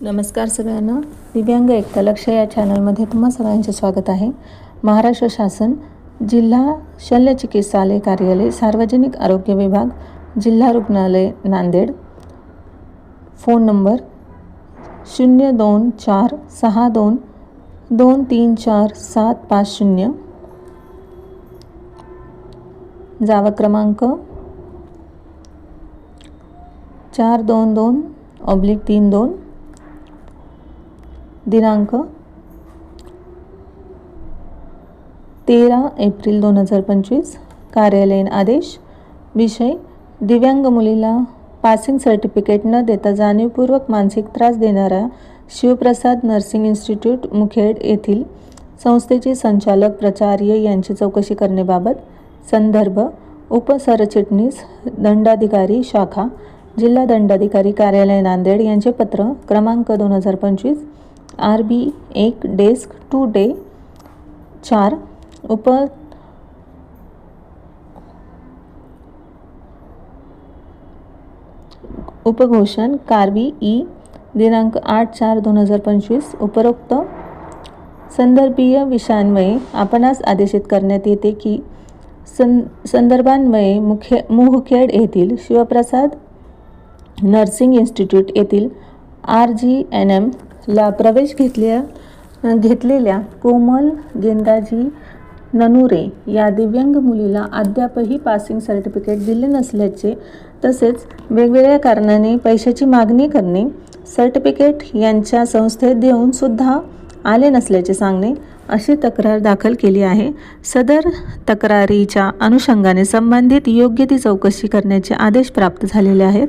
नमस्कार सगळ्यांना. दिव्यांग एकता लक्ष या चॅनलमध्ये तुम्हा सगळ्यांचे स्वागत आहे. महाराष्ट्र शासन जिल्हा शल्यचिकित्सालय कार्यालय सार्वजनिक आरोग्य विभाग जिल्हा रुग्णालय नांदेड. फोन नंबर शून्य दोन चार सहा दोन दोन तीन चार सात पाच शून्य. जावा क्रमांक चार दोन दोन ऑब्लिक तीन दोन. दिनांक तेरा एप्रिल दोन हजार पंचवीस कार्यालयीन आदेश विषय दिव्यांग मुलीला पासिंग सर्टिफिकेट न देता जाणीवपूर्वक मानसिक त्रास देणाऱ्या शिवप्रसाद नर्सिंग इन्स्टिट्यूट मुखेड येथील संस्थेचे संचालक प्राचार्य यांची चौकशी करण्याबाबत संदर्भ उपसरचिटणीस दंडाधिकारी शाखा जिल्हा दंडाधिकारी कार्यालय नांदेड यांचे पत्र क्रमांक दोन हजार पंचवीस आर बी एक डेस्क टू डे चार उप उपघोषण कारवी ई दिनांक आठ चार दोन हजार पंचवीस उपरोक्त संदर्भीय विषयांमुळे आपणास आदेशित करण्यात येते की सं संदर्भान्वये मुख्य मुहखेड येथील शिवप्रसाद नर्सिंग इन्स्टिट्यूट येथील आर जी एन एम ला प्रवेश घेतल्या घेतलेल्या कोमल गेंदाजी ननुरे या दिव्यांग मुलीला अद्यापही पासिंग सर्टिफिकेट दिले नसल्याचे तसेच वेगवेगळ्या कारणाने पैशाची मागणी करणे सर्टिफिकेट यांच्या संस्थेत देऊन सुद्धा आले नसल्याचे सांगणे अशी तक्रार दाखल केली आहे. सदर तक्रारीच्या अनुषंगाने संबंधित योग्य ती चौकशी करण्याचे आदेश प्राप्त झालेले आहेत.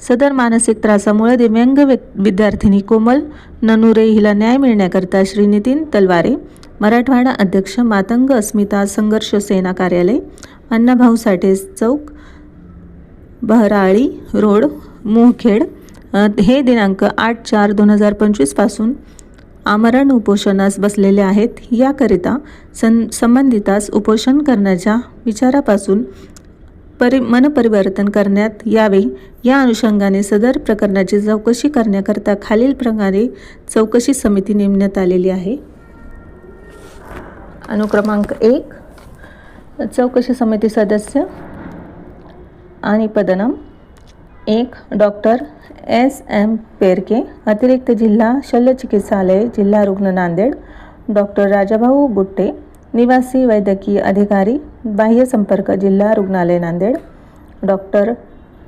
सदर मानसिक त्रासामुळे दिव्यांग विद्यार्थिनी कोमल ननुरे हिला न्याय मिळण्याकरता श्री नितीन तलवारे मराठवाडा अध्यक्ष मातंग अस्मिता संघर्ष सेना कार्यालय अण्णाभाऊ साठे चौक बहराळी रोड मोहखेड हे दिनांक आठ चार दोन हजार पंचवीसपासून आमरण उपोषणास बसलेले आहेत. याकरिता सं संबंधितास उपोषण करण्याच्या विचारापासून परि मनपरिवर्तन करण्यात यावे. या अनुषंगाने सदर प्रकरणाची चौकशी करण्याकरता खालील प्रकारे चौकशी समिती नेमण्यात आलेली आहे. अनुक्रमांक एक. चौकशी समिती सदस्य आणि पदनाम. एक डॉक्टर एस एम पेरके अतिरिक्त जिल्हा शल्यचिकित्सालय जिल्हा रुग्ण नांदेड. डॉक्टर राजाभाऊ बुट्टे निवासी वैद्यकीय अधिकारी बाह्य संपर्क जिल्हा रुग्णालय नांदेड. डॉक्टर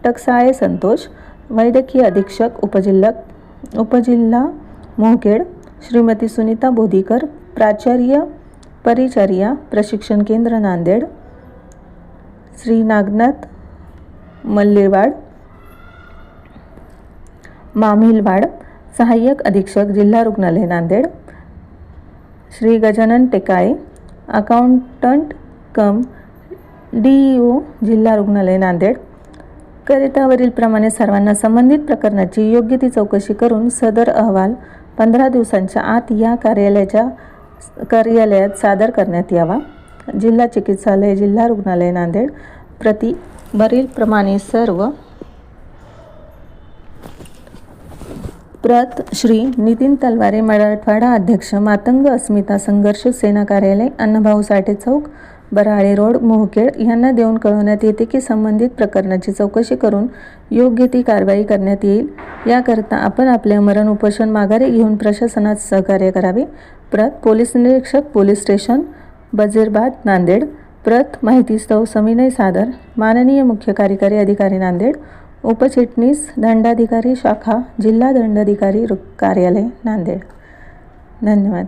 टकसाळे संतोष वैद्यकीय अधीक्षक उपजिल्हक उपजिल्हा मोहखेड श्रीमती सुनीता बोधीकर प्राचार्य परिचर्या प्रशिक्षण केंद्र नांदेड. श्री नागनाथ मल्लेवाड मामिलवाड सहाय्यक अधीक्षक जिल्हा रुग्णालय Nanded. Shri Gajanan Tekale accountant cum D E O जिल्हा रुग्णालय नांदेड. करितावरीलप्रमाणे सर्वांना संबंधित प्रकरणाची योग्य ती चौकशी करून सदर अहवाल पंधरा दिवसांच्या आत या कार्यालयाच्या कार्यालयात सादर करण्यात यावा. जिल्हा चिकित्सालय जिल्हा रुग्णालय नांदेड. प्रति वरीलप्रमाणे सर्व प्रत श्री नितीन तलवारे मराठवाडा अध्यक्ष मातंग अस्मिता संघर्ष सेना कार्यालय अण्णाभाऊ साठे चौक बराळे रोड मोहखेड यांना देऊन कळवण्यात येते की संबंधित प्रकरणाची चौकशी करून योग्य ती कारवाई करण्यात येईल. याकरता आपण आपले मरण उपोषण माघारी घेऊन प्रशासनात सहकार्य करावे. प्रत पोलीस निरीक्षक पोलीस स्टेशन बजीरबाद नांदेड. प्रत माहितीस्तव सविनय सादर. माननीय मुख्य कार्यकारी अधिकारी नांदेड. उपचिटणीस दंडाधिकारी शाखा जिल्हा दंडाधिकारी कार्यालय नांदेड. धन्यवाद.